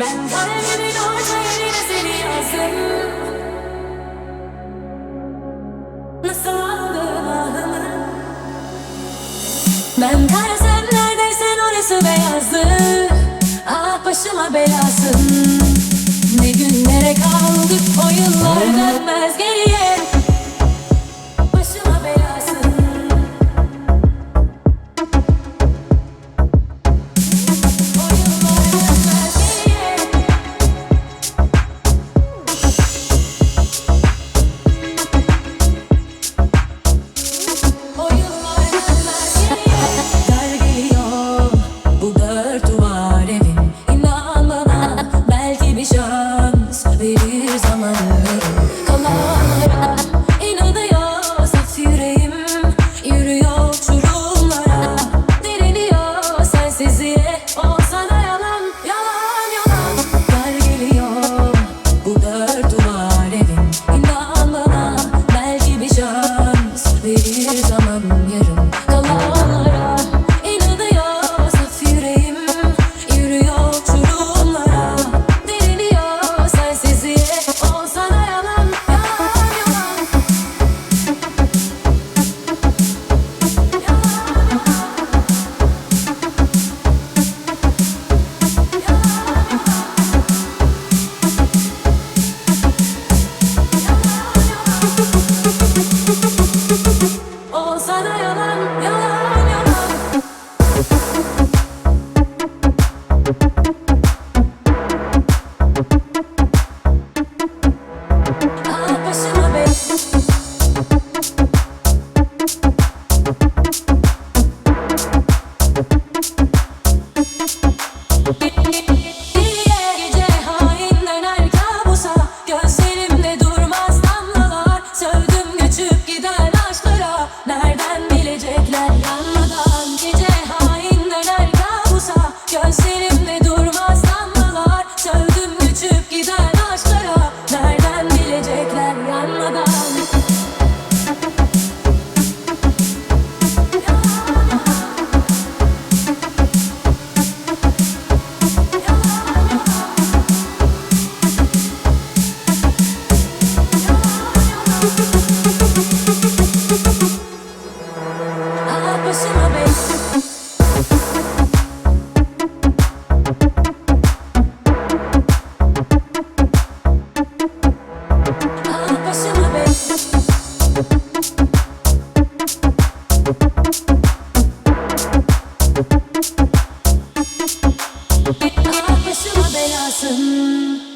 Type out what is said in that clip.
Ben kalbimin orta yerine seni yazdım. Nasıl aldın ahımı? Ben karasem neredeysen orası beyazdı. Ah başıma bela Başıma belasın.